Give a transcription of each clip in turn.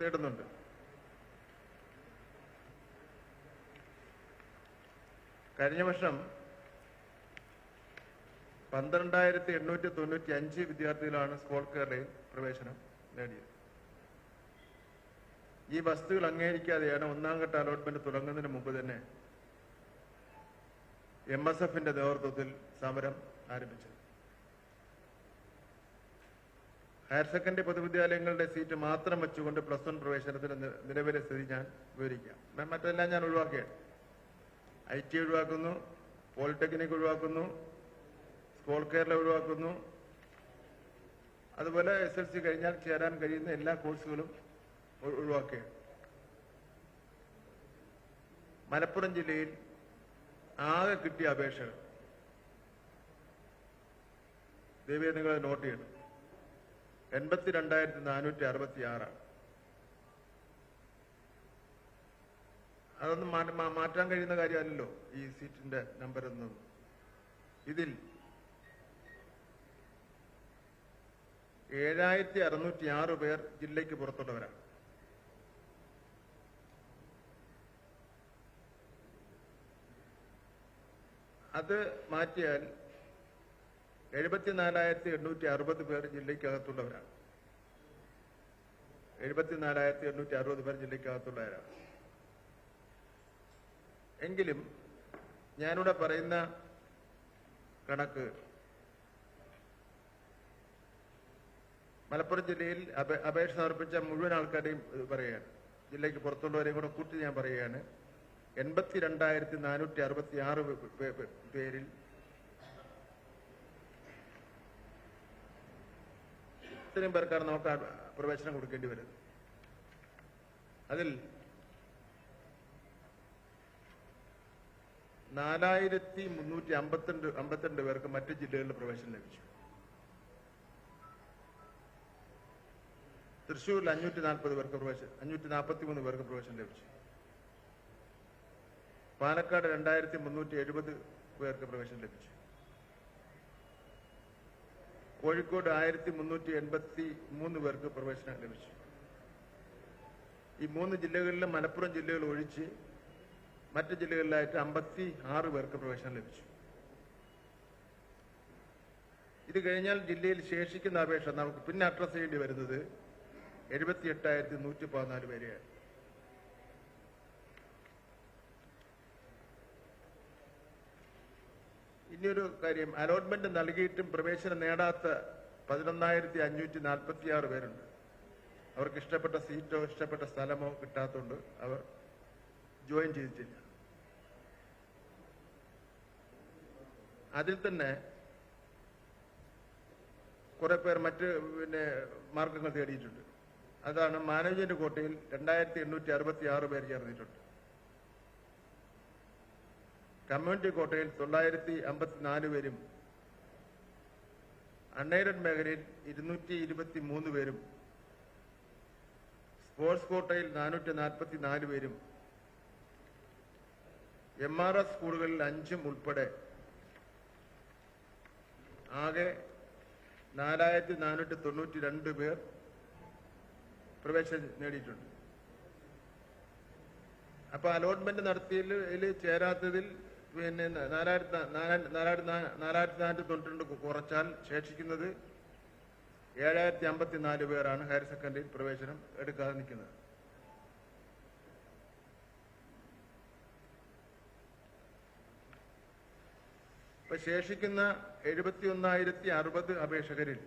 തേടുന്നുണ്ട്. കഴിഞ്ഞ വർഷം പന്ത്രണ്ടായിരത്തി എണ്ണൂറ്റി തൊണ്ണൂറ്റി അഞ്ച് വിദ്യാർത്ഥികളാണ് സ്കോൾ കേരളയിൽ പ്രവേശനം നേടിയത്. ഈ വസ്തുക്കൾ അംഗീകരിക്കാതെയാണ് ഒന്നാം ഘട്ട അലോട്ട്മെന്റ് തുടങ്ങുന്നതിന് മുമ്പ് തന്നെ എം എസ് എഫിന്റെ നേതൃത്വത്തിൽ സമരം ആരംഭിച്ചത്. ഹയർ സെക്കൻഡറി പൊതുവിദ്യാലയങ്ങളുടെ സീറ്റ് മാത്രം വെച്ചുകൊണ്ട് പ്ലസ് വൺ പ്രവേശനത്തിന് നി- നിലവിലെ സ്ഥിതി ഞാൻ വിവരിക്കാം. മറ്റെല്ലാം ഞാൻ ഒഴിവാക്കുകയാണ് ഐ ടി ഒഴിവാക്കുന്നു പോളിടെക്നിക് ഒഴിവാക്കുന്നു സ്കോൾ കേരള ഒഴിവാക്കുന്നു. അതുപോലെ എസ് എൽ സി കഴിഞ്ഞാൽ ചേരാൻ കഴിയുന്ന എല്ലാ കോഴ്സുകളും ഒഴിവാക്കുകയാണ് മലപ്പുറം ജില്ലയിൽ ആകെ കിട്ടിയ അപേക്ഷകൾ. ദേവിയെ നോട്ട് ചെയ്യണം. എൺപത്തി രണ്ടായിരത്തി നാനൂറ്റി അറുപത്തി ആറാണ് അതൊന്നും മാറ്റ- മാറ്റാൻ കഴിയുന്ന കാര്യമല്ലല്ലോ ഈ സീറ്റിന്റെ നമ്പർ എന്നത്. ഇതിൽ ഏഴായിരത്തി അറുന്നൂറ്റി ആറ് പേർ ജില്ലയ്ക്ക് പുറത്തുള്ളവരാണ്. അത് മാറ്റിയാൽ എഴുപത്തിനാലായിരത്തി എണ്ണൂറ്റി അറുപത് പേർ ജില്ലയ്ക്കകത്തുള്ളവരാണ്. എഴുപത്തിനാലായിരത്തി എണ്ണൂറ്റി അറുപത് പേർ ജില്ലയ്ക്കകത്തുള്ളവരാണ്. എങ്കിലും ഞാനിവിടെ പറയുന്ന കണക്ക് മലപ്പുറം ജില്ലയിൽ അപേ- അപേക്ഷ സമർപ്പിച്ച മുഴുവൻ ആൾക്കാരെയും പറയുകയാണ്. ജില്ലയ്ക്ക് പുറത്തുള്ളവരെയും കൂടെ കൂട്ടി ഞാൻ പറയുകയാണ്. എൺപത്തി രണ്ടായിരത്തി നാനൂറ്റി അറുപത്തി ആറ് പേരിൽ ഇത്രയും പേർക്കാണ് നമുക്ക് പ്രവേശനം കൊടുക്കേണ്ടി വരുന്നത്. അതിൽ നാലായിരത്തി മുന്നൂറ്റി അമ്പത്തിരണ്ട് അമ്പത്തിരണ്ട് പേർക്ക് മറ്റ് ജില്ലകളിൽ പ്രവേശനം ലഭിച്ചു. തൃശ്ശൂരിൽ അഞ്ഞൂറ്റി നാൽപ്പത് പേർക്ക് പ്രവേശനം അഞ്ഞൂറ്റി നാൽപ്പത്തി മൂന്ന് പേർക്ക് പ്രവേശനം ലഭിച്ചു. പാലക്കാട് രണ്ടായിരത്തി മുന്നൂറ്റി എഴുപത് പേർക്ക് പ്രവേശനം ലഭിച്ചു. കോഴിക്കോട് ആയിരത്തി മുന്നൂറ്റി എൺപത്തി മൂന്ന് പേർക്ക് പ്രവേശനം ലഭിച്ചു. ഈ മൂന്ന് ജില്ലകളിലും മലപ്പുറം ജില്ലകൾ ഒഴിച്ച് മറ്റ് ജില്ലകളിലായിട്ട് അമ്പത്തി ആറ് പേർക്ക് പ്രവേശനം ലഭിച്ചു. ഇത് കഴിഞ്ഞാൽ ജില്ലയിൽ ശേഷിക്കുന്ന അപേക്ഷ നമുക്ക് പിന്നെ അഡ്രസ് ചെയ്യേണ്ടി വരുന്നത് എഴുപത്തി എട്ടായിരത്തി നൂറ്റി പതിനാല് പേരെയാണ്. ഇനിയൊരു കാര്യം അലോട്ട്മെന്റ് നൽകിയിട്ടും പ്രവേശനം നേടാത്ത പതിനൊന്നായിരത്തി അഞ്ഞൂറ്റി നാൽപ്പത്തി ആറ് പേരുണ്ട്. അവർക്ക് ഇഷ്ടപ്പെട്ട സീറ്റോ ഇഷ്ടപ്പെട്ട സ്ഥലമോ കിട്ടാത്തതുകൊണ്ട് അവർ ജോയിൻ ചെയ്തിട്ടില്ല. അതിൽ തന്നെ കുറെ പേർ മറ്റ് പിന്നെ മാർഗങ്ങൾ തേടിയിട്ടുണ്ട്. അതാണ് മാനേജ്മെന്റ് കോട്ടയിൽ രണ്ടായിരത്തി എണ്ണൂറ്റി അറുപത്തി ആറ് പേർ ചേർന്നിട്ടുണ്ട്. കമ്മ്യൂണിറ്റി കോട്ടയിൽ തൊള്ളായിരത്തി അമ്പത്തിനാല് പേരും അണ്ണൈരൻ മേഖലയിൽ ഇരുന്നൂറ്റി ഇരുപത്തി മൂന്ന് പേരും സ്പോർട്സ് കോട്ടയിൽ നാനൂറ്റി നാൽപ്പത്തി നാല് പേരും എം ആർ എസ് സ്കൂളുകളിൽ അഞ്ചും ഉൾപ്പെടെ ആകെ നാലായിരത്തി നാനൂറ്റി തൊണ്ണൂറ്റി രണ്ട് പേർ പ്രവേശനം നേടിയിട്ടുണ്ട്. അപ്പൊ അലോട്ട്മെന്റ് നടത്തിയതിൽ ചേരാത്തതിൽ പിന്നെ നാലായിരത്തി നാലായിരത്തി നാനൂറ്റി തൊണ്ണൂറ്റി കുറച്ചാൽ ശേഷിക്കുന്നത് ഏഴായിരത്തി അമ്പത്തി നാല് പേരാണ് ഹയർ സെക്കൻഡറി പ്രവേശനം എടുക്കാതെ നിൽക്കുന്നത്. ഇപ്പൊ ശേഷിക്കുന്ന എഴുപത്തി ഒന്നായിരത്തി അറുപത് അപേക്ഷകരിൽ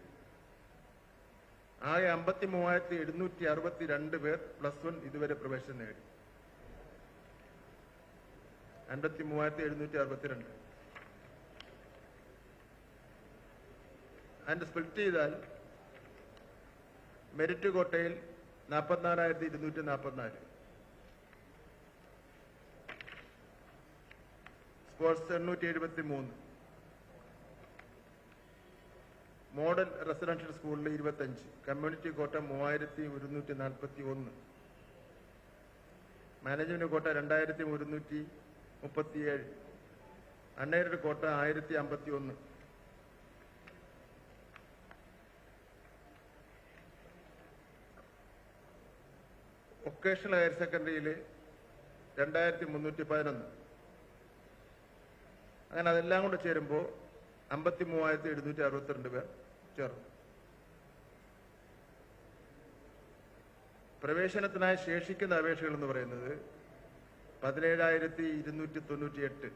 ആകെ അമ്പത്തി മൂവായിരത്തി എഴുന്നൂറ്റി അറുപത്തി രണ്ട് പേർ പ്ലസ് വൺ ഇതുവരെ പ്രവേശനം നേടി. അൻപത്തി മൂവായിരത്തി എഴുന്നൂറ്റി അറുപത്തിരണ്ട് അതിന്റെ സ്പ്ലിറ്റ് ചെയ്താൽ മെരിറ്റ് കോട്ടയിൽ നാൽപ്പത്തിനാലായിരത്തി ഇരുന്നൂറ്റി നാൽപ്പത്തിനാല് സ്പോർട്സ് എണ്ണൂറ്റി എഴുപത്തി മൂന്ന് മോഡൽ റെസിഡൻഷ്യൽ സ്കൂളിൽ ഇരുപത്തഞ്ച് കമ്മ്യൂണിറ്റി കോട്ട മൂവായിരത്തി ഒരുന്നൂറ്റി നാൽപ്പത്തി ഒന്ന് മാനേജ്മെന്റ് കോട്ട രണ്ടായിരത്തി ഒരുന്നൂറ്റി മുപ്പത്തിയേഴ്. അണ്ണേരുടെ കോട്ട ആയിരത്തി അമ്പത്തി ഒന്ന് വൊക്കേഷണൽ ഹയർ സെക്കൻഡറിയിൽ രണ്ടായിരത്തി മുന്നൂറ്റി പതിനൊന്ന് അങ്ങനെ അതെല്ലാം കൂടെ ചേരുമ്പോൾ അമ്പത്തി മൂവായിരത്തി എഴുന്നൂറ്റി അറുപത്തിരണ്ട് പേർ ചേർന്നു. പ്രവേശനത്തിനായി ശേഷിക്കുന്ന അപേക്ഷകൾ എന്ന് പറയുന്നത് പതിനേഴായിരത്തി ഇരുന്നൂറ്റി തൊണ്ണൂറ്റി എട്ട്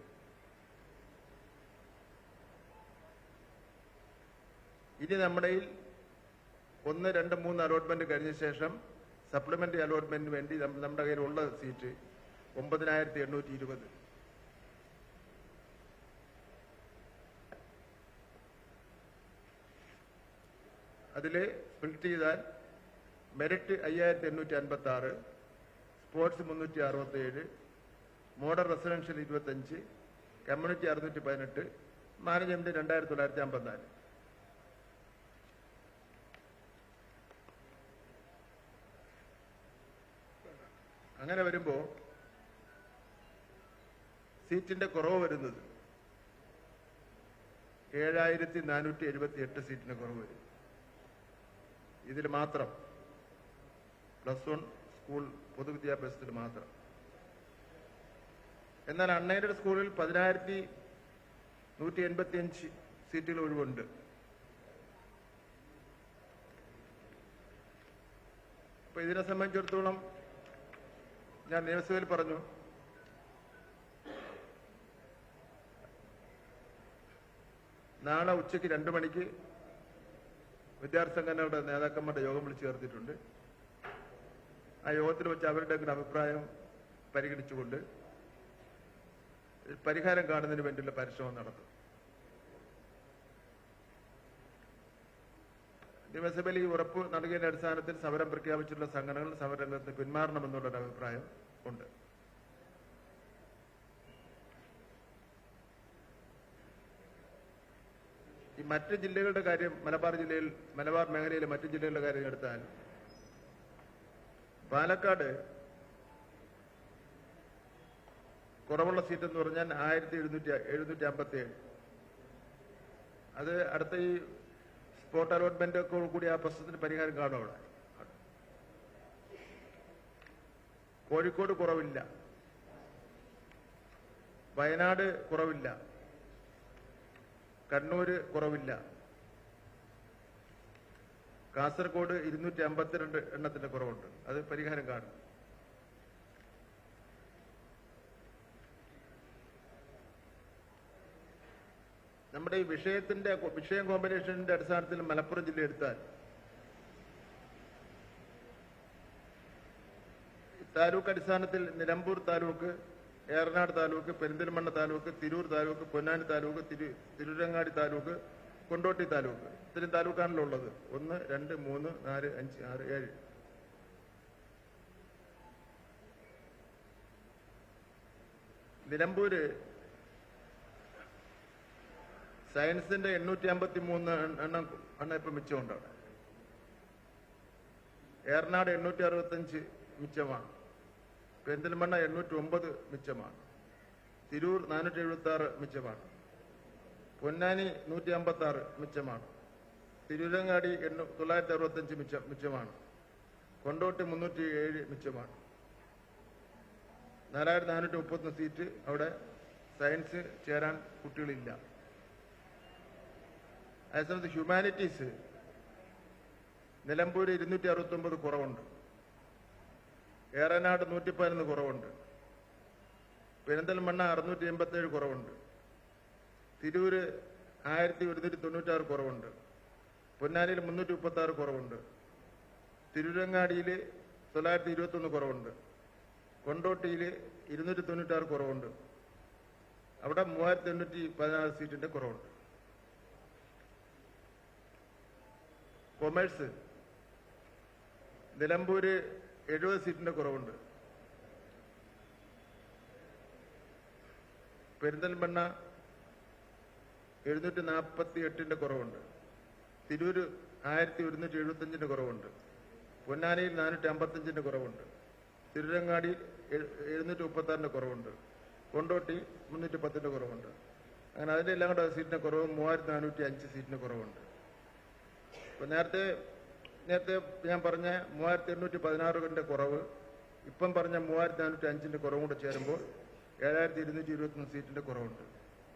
ഇനി നമ്മുടെ ഒന്ന് രണ്ട് മൂന്ന് അലോട്ട്മെന്റ് കഴിഞ്ഞ ശേഷം സപ്ലിമെന്ററി അലോട്ട്മെന്റിന് വേണ്ടി നമ്മുടെ കയ്യിലുള്ള സീറ്റ് ഒമ്പതിനായിരത്തി എണ്ണൂറ്റി ഇരുപത് അതിൽ സ്പ്ലിറ്റ് ചെയ്താൽ മെറിറ്റ് അയ്യായിരത്തി എണ്ണൂറ്റി അൻപത്തി ആറ് സ്പോർട്സ് മുന്നൂറ്റി അറുപത്തി ഏഴ് മോഡൽ റെസിഡൻഷ്യൽ ഇരുപത്തഞ്ച് കമ്മ്യൂണിറ്റി അറുന്നൂറ്റി പതിനെട്ട് മാനേജ്മെന്റ് രണ്ടായിരത്തി തൊള്ളായിരത്തി അമ്പത്തിനാല്. അങ്ങനെ വരുമ്പോൾ സീറ്റിന്റെ കുറവ് വരുന്നത് ഏഴായിരത്തി നാനൂറ്റി എഴുപത്തി എട്ട് സീറ്റിന് കുറവ് വരും. ഇതിൽ മാത്രം. പ്ലസ് വൺ സ്കൂൾ പൊതുവിദ്യാഭ്യാസത്തിൽ മാത്രം. എന്നാൽ അൺഎയ്ഡഡ് സ്കൂളിൽ പതിനായിരത്തി നൂറ്റി എൺപത്തി അഞ്ച് സീറ്റുകൾ ഒഴിവുണ്ട്. അപ്പൊ ഇതിനെ സംബന്ധിച്ചിടത്തോളം ഞാൻ നിയമസഭയിൽ പറഞ്ഞു. നാളെ ഉച്ചയ്ക്ക് രണ്ടു മണിക്ക് വിദ്യാർത്ഥി സംഘടനകളുടെ നേതാക്കന്മാരുടെ യോഗം വിളിച്ചു ചേർത്തിട്ടുണ്ട്. ആ യോഗത്തിൽ വെച്ച് അവരുടെ അഭിപ്രായം പരിഗണിച്ചുകൊണ്ട് പരിഹാരം കാണുന്നതിന് വേണ്ടിയുള്ള പരിശ്രമം നടത്തും. നിയമസഭയിൽ ഈ ഉറപ്പ് നൽകിയതിന്റെ അടിസ്ഥാനത്തിൽ സമരം പ്രഖ്യാപിച്ചിട്ടുള്ള സംഘടനകൾ സമരരംഗത്ത് പിന്മാറണമെന്നുള്ളൊരു അഭിപ്രായം ഉണ്ട്. ഈ മറ്റ് ജില്ലകളുടെ കാര്യം മലബാർ ജില്ലയിൽ മലബാർ മേഖലയിലെ മറ്റ് ജില്ലകളുടെ കാര്യം എടുത്താൽ പാലക്കാട് കുറവുള്ള സീറ്റ് എന്ന് പറഞ്ഞാൽ ആയിരത്തി എഴുന്നൂറ്റി എഴുന്നൂറ്റി അമ്പത്തി ഏഴ് അത് അടുത്ത ഈ സ്പോട്ട് അലോട്ട്മെന്റ് ഒക്കെ കൂടി ആ പ്രശ്നത്തിന് പരിഹാരം കാണും അവിടെ. കോഴിക്കോട് കുറവില്ല. വയനാട് കുറവില്ല. കണ്ണൂര് കുറവില്ല. കാസർഗോഡ് ഇരുന്നൂറ്റി അമ്പത്തിരണ്ട് എണ്ണത്തിന്റെ കുറവുണ്ട്. അത് പരിഹാരം കാണും. നമ്മുടെ ഈ വിഷയത്തിന്റെ വിഷയം കോമ്പിനേഷന്റെ അടിസ്ഥാനത്തിൽ മലപ്പുറം ജില്ല എടുത്താൽ. താലൂക്ക് അടിസ്ഥാനത്തിൽ നിലമ്പൂർ താലൂക്ക് ഏറനാട് താലൂക്ക് പെരിന്തൽമണ്ണ താലൂക്ക് തിരൂർ താലൂക്ക് പൊന്നാനി താലൂക്ക് തിരു തിരുരങ്ങാടി താലൂക്ക് കൊണ്ടോട്ടി താലൂക്ക്. ഇത്രയും താലൂക്കാണല്ലോ ഉള്ളത്. ഒന്ന് രണ്ട് മൂന്ന് നാല് അഞ്ച് ആറ് ഏഴ്. നിലമ്പൂര് സയൻസിന്റെ എണ്ണൂറ്റി അമ്പത്തി മൂന്ന് എണ്ണം എണ്ണം ഇപ്പൊ മിച്ചമുണ്ട് അവിടെ. ഏറനാട് എണ്ണൂറ്റി അറുപത്തഞ്ച് മിച്ചമാണ്. പെരിന്തൽമണ്ണ എണ്ണൂറ്റി ഒമ്പത് മിച്ചമാണ്. തിരൂർ നാനൂറ്റി എഴുപത്തി ആറ് മിച്ചമാണ്. പൊന്നാനി നൂറ്റി അമ്പത്തി ആറ് മിച്ചമാണ്. തിരൂരങ്ങാടി എണ്ണൂ തൊള്ളായിരത്തി അറുപത്തഞ്ച് മിച്ചം മിച്ചമാണ്. കൊണ്ടോട്ടി മുന്നൂറ്റി ഏഴ് മിച്ചമാണ്. നാലായിരത്തി നാനൂറ്റി മുപ്പത്തൊന്ന് സീറ്റ് അവിടെ സയൻസ് ചേരാൻ കുട്ടികളില്ല. അതേസമയത്ത് ഹ്യൂമാനിറ്റീസ് നിലമ്പൂർ ഇരുന്നൂറ്റി അറുപത്തി ഒമ്പത് കുറവുണ്ട്. ഏറനാട് നൂറ്റി പതിനൊന്ന് കുറവുണ്ട്. പെരിന്തൽമണ്ണ അറുന്നൂറ്റി എൺപത്തി ഏഴ് കുറവുണ്ട്. തിരൂര് ആയിരത്തി ഒരുന്നൂറ്റി തൊണ്ണൂറ്റാറ് കുറവുണ്ട്. പൊന്നാനിയിൽ മുന്നൂറ്റി മുപ്പത്തി ആറ് കുറവുണ്ട്. തിരുരങ്ങാടിയിൽ തൊള്ളായിരത്തി ഇരുപത്തൊന്ന് കുറവുണ്ട്. കൊണ്ടോട്ടിയിൽ ഇരുന്നൂറ്റി തൊണ്ണൂറ്റാറ് കുറവുണ്ട്. അവിടെ മൂവായിരത്തി എണ്ണൂറ്റി പതിനാറ് സീറ്റിന്റെ കുറവുണ്ട്. കൊമേഴ്സ്. നിലമ്പൂര് എഴുപത് സീറ്റിന്റെ കുറവുണ്ട്. പെരിന്തൽമണ്ണ എഴുന്നൂറ്റി നാൽപ്പത്തി എട്ടിന്റെ കുറവുണ്ട്. തിരൂര് ആയിരത്തി ഒരുന്നൂറ്റി എഴുപത്തഞ്ചിന്റെ കുറവുണ്ട്. പൊന്നാനിയിൽ നാനൂറ്റി അമ്പത്തഞ്ചിന്റെ കുറവുണ്ട്. തിരുരങ്ങാടി എഴുന്നൂറ്റി മുപ്പത്തി ആറിന്റെ കുറവുണ്ട്. കൊണ്ടോട്ടി മുന്നൂറ്റി പത്തിന്റെ കുറവുണ്ട്. അങ്ങനെ അതിന്റെ എല്ലാം കൂടെ സീറ്റിന്റെ കുറവ് മൂവായിരത്തി നാനൂറ്റി അഞ്ച് സീറ്റിന്റെ കുറവുണ്ട്. ഇപ്പൊ നേരത്തെ നേരത്തെ ഞാൻ പറഞ്ഞ മൂവായിരത്തി എണ്ണൂറ്റി പതിനാറിന്റെ കുറവ് ഇപ്പം പറഞ്ഞ മൂവായിരത്തി നാനൂറ്റി അഞ്ചിന്റെ കുറവും കൂടെ ചേരുമ്പോൾ ഏഴായിരത്തി ഇരുന്നൂറ്റി ഇരുപത്തൊന്ന് സീറ്റിന്റെ കുറവുണ്ട്.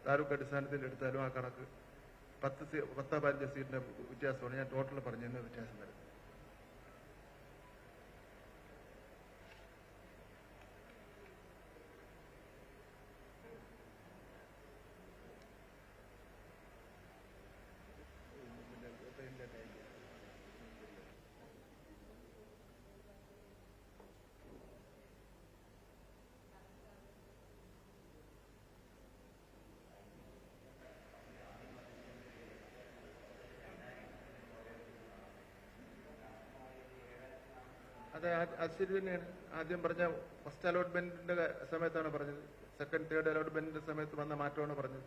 താലൂക്ക് അടിസ്ഥാനത്തിൽ എടുത്താലും ആ കണക്ക് പത്ത് സീ- പത്തോ പതിനഞ്ച് സീറ്റിന്റെ വ്യത്യാസമാണ്. ഞാൻ ടോട്ടൽ പറഞ്ഞതിന് വ്യത്യാസം വരുന്നത് അത് ആ- തന്നെയാണ് ആദ്യം പറഞ്ഞ ഫസ്റ്റ് അലോട്ട്മെന്റിന്റെ സമയത്താണ് പറഞ്ഞത്. സെക്കൻഡ് തേർഡ് അലോട്ട്മെന്റിന്റെ സമയത്ത് വന്ന മാറ്റമാണ് പറഞ്ഞത്.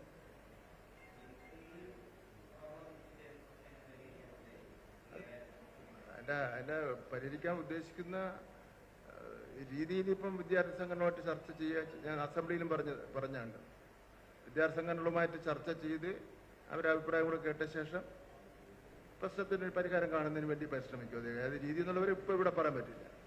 അല്ല അല്ല പരിഹരിക്കാൻ ഉദ്ദേശിക്കുന്ന രീതിയിൽ ഇപ്പം വിദ്യാർത്ഥി സംഘടനയുമായിട്ട് ചർച്ച ചെയ്യാൻ ഞാൻ അസംബ്ലിയിലും പറഞ്ഞ പറഞ്ഞാണ്ട്. വിദ്യാർത്ഥി സംഘടനകളുമായിട്ട് ചർച്ച ചെയ്ത് അവരുടെ കൂടെ കേട്ട ശേഷം പ്രശ്നത്തിന് പരിഹാരം കാണുന്നതിന് വേണ്ടി പരിശ്രമിക്കും അതായത് രീതി എന്നുള്ളവർ ഇപ്പൊ ഇവിടെ പറയാൻ പറ്റില്ല.